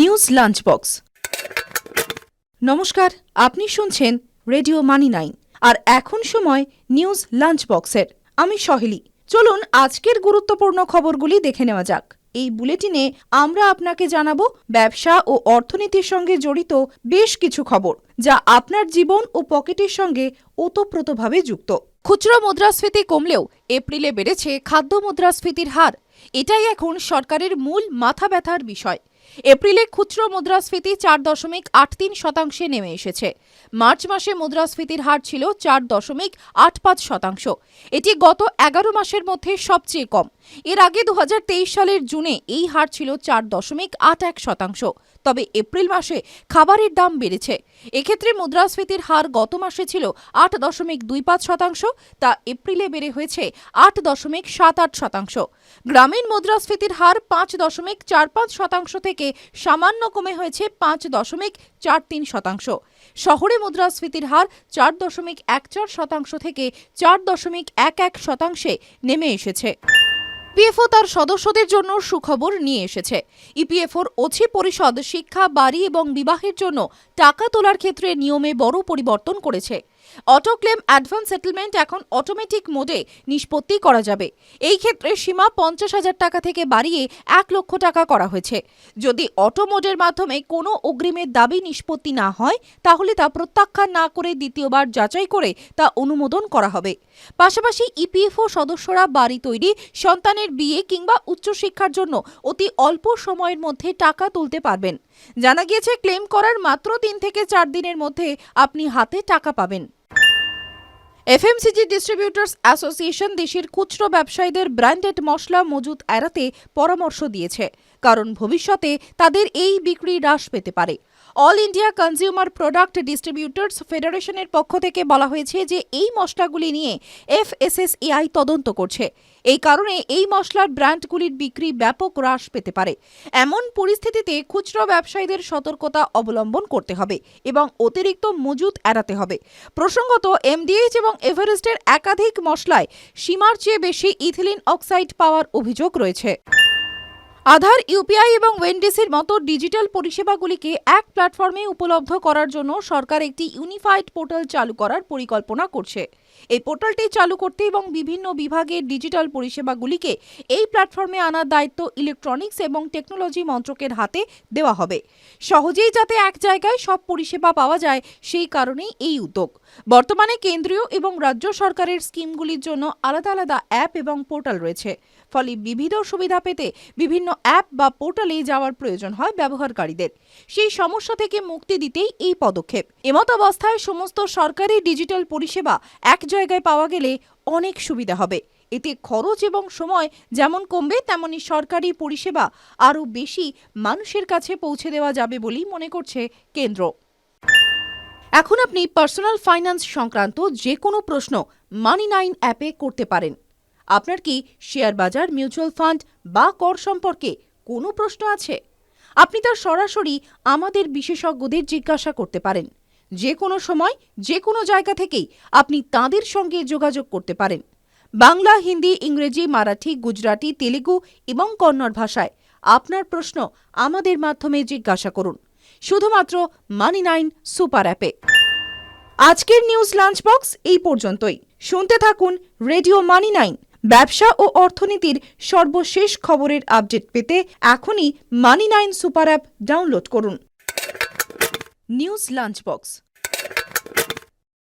News lunch box নমস্কার, আপনি শুনছেন রেডিও মানি নাইন, আর এখন সময় নিউজ লাঞ্চ বক্সের আমি সহেলি। চলুন আজকের গুরুত্বপূর্ণ খবরগুলি দেখে নেওয়া যাক। এই বুলেটিনে আমরা আপনাকে জানাব ব্যবসা ও অর্থনীতির সঙ্গে জড়িত বেশ কিছু খবর, যা আপনার জীবন ও পকেটের সঙ্গে ওতপ্রোতভাবে যুক্ত। খুচরো মুদ্রাস্ফীতি কমলেও এপ্রিলে বেড়েছে খাদ্য মুদ্রাস্ফীতির হার। এটাই এখন সরকারের মূল মাথা ব্যথার বিষয়। এপ্রিলে খুচরো মুদ্রাস্ফীতি চার দশমিক আট তিন শতাংশে নেমে এসেছে। মার্চ মাসে মুদ্রাস্ফীতির হার ছিল চার দশমিক আট পাঁচ শতাংশ। এটি গত এগারো মাসের মধ্যে সবচেয়ে কম। এর আগে দু সালের জুনে এই হার ছিল চার দশমিক আট এক শতাংশ। তবে এপ্রিল মাসে খাবারের দাম বেড়েছে। এক্ষেত্রে মুদ্রাস্ফীতির হার গত মাসে ছিল আট দশমিক দুই পাঁচ শতাংশ, তা এপ্রিলে বেড়ে হয়েছে আট দশমিক সাত আট শতাংশ। গ্রামীণ মুদ্রাস্ফীতির হার পাঁচ দশমিক চার পাঁচ শতাংশ থেকে সামান্য কমে হয়েছে পাঁচ দশমিক চার তিন শতাংশ। শহরে মুদ্রাস্ফীতির হার চার দশমিক এক চার শতাংশ থেকে চার দশমিক এক এক শতাংশে নেমে এসেছে। ইপিএফও তার সদস্যদের জন্য সুখবর নিয়ে এসেছে। ইপিএফওর ওছি পরিষদ শিক্ষা, বাড়ি এবং বিবাহের জন্য টাকা তোলার ক্ষেত্রে নিয়মে বড় পরিবর্তন করেছে। অটো ক্লেম অ্যাডভান্স সেটেলমেন্ট এখন অটোমেটিক মোডে নিষ্পত্তি করা যাবে। এই ক্ষেত্রে সীমা পঞ্চাশ হাজার টাকা থেকে বাড়িয়ে এক লক্ষ টাকা করা হয়েছে। যদি অটো মোডের মাধ্যমে কোনো অগ্রিমের দাবি নিষ্পত্তি না হয়, তাহলে তা প্রত্যাখ্যান না করে দ্বিতীয়বার যাচাই করে তা অনুমোদন করা হবে। পাশাপাশি ইপিএফও সদস্যরা বাড়ি তৈরি, সন্তানের বিয়ে কিংবা উচ্চশিক্ষার জন্য অতি অল্প সময়ের মধ্যে টাকা তুলতে পারবেন। জানা গিয়েছে, ক্লেম করার মাত্র তিন থেকে চার দিনের মধ্যে আপনি হাতে টাকা পাবেন। এফএমসিজি ডিস্ট্রিবিউটার্স অ্যাসোসিয়েশন দেশের খুচরো ব্যবসায়ীদের ব্র্যান্ডেড মশলা মজুত এড়াতে পরামর্শ দিয়েছে, কারণ ভবিষ্যতে তাদের এই বিক্রি হ্রাস পেতে পারে। All India consumer product distributors ফেডারেশনের পক্ষ থেকে বলা হয়েছে যে এই মশলাগুলি নিয়ে এফএসএসএআই তদন্ত করছে। এই কারণে এই মশলার ব্র্যান্ডগুলির বিক্রি ব্যাপক হ্রাস পেতে পারে। এমন পরিস্থিতিতে খুচরো ব্যবসায়ীদের সতর্কতা অবলম্বন করতে হবে এবং অতিরিক্ত মজুত এড়াতে হবে। প্রসঙ্গত, এমডিএইচ এবং এভারেস্টের একাধিক মশলায় সীমার চেয়ে বেশি ইথিলিন অক্সাইড পাওয়ার অভিযোগ রয়েছে। আধার, ইউপিআই এবং ওয়েনডিসির মতো ডিজিটাল পরিষেবাগুলিকে এক প্ল্যাটফর্মে উপলব্ধ করার জন্য সরকার একটি ইউনিফাইড পোর্টাল চালু করার পরিকল্পনা করছে। এই পোর্টালটি চালু করতে এবং বিভিন্ন বিভাগের ডিজিটাল পরিষেবাগুলিকে এই প্ল্যাটফর্মে আনার দায়িত্ব ইলেকট্রনিক্স এবং টেকনোলজি মন্ত্রকের হাতে দেওয়া হবে। সহজেই যাতে এক জায়গায় সব পরিষেবা পাওয়া যায়, সেই কারণেই এই উদ্যোগ। বর্তমানে কেন্দ্রীয় এবং রাজ্য সরকারের স্কিমগুলির জন্য আলাদা আলাদা অ্যাপ এবং পোর্টাল রয়েছে। ফলে বিবিধ সুবিধা পেতে বিভিন্ন অ্যাপ বা পোর্টালে যাওয়ার প্রয়োজন হয় ব্যবহারকারীদের। সেই সমস্যা থেকে মুক্তি দিতেই এই পদক্ষেপ। এমত অবস্থায় সমস্ত সরকারি ডিজিটাল পরিষেবা এক জায়গায় পাওয়া গেলে অনেক সুবিধা হবে। এতে খরচ এবং সময় যেমন কমবে, তেমনি সরকারি পরিষেবা আরও বেশি মানুষের কাছে পৌঁছে দেওয়া যাবে বলেই মনে করছে কেন্দ্র। এখন আপনি পার্সোনাল ফাইন্যান্স সংক্রান্ত যে কোনো প্রশ্ন মানি নাইন অ্যাপে করতে পারেন। আপনার কি শেয়ার বাজার, মিউচুয়াল ফান্ড বা কর সম্পর্কে কোনো প্রশ্ন আছে? আপনি তার সরাসরি আমাদের বিশেষজ্ঞদের জিজ্ঞাসা করতে পারেন। যে কোনো সময়, যে কোনো জায়গা থেকেই আপনি তাদের সঙ্গে যোগাযোগ করতে পারেন। বাংলা, হিন্দি, ইংরেজি, মারাঠি, গুজরাটি, তেলেগু এবং কন্নড় ভাষায় আপনার প্রশ্ন আমাদের মাধ্যমে জিজ্ঞাসা করুন। শুধুমাত্র মানি নাইন সুপার অ্যাপে। আজকের নিউজ লাঞ্চ বক্স এই পর্যন্তই। শুনতে থাকুন রেডিও মানি নাইন, ব্যবসা ও অর্থনীতির সর্বশেষ খবরের আপডেট পেতে এখনই money nine super app download করুন। News lunch box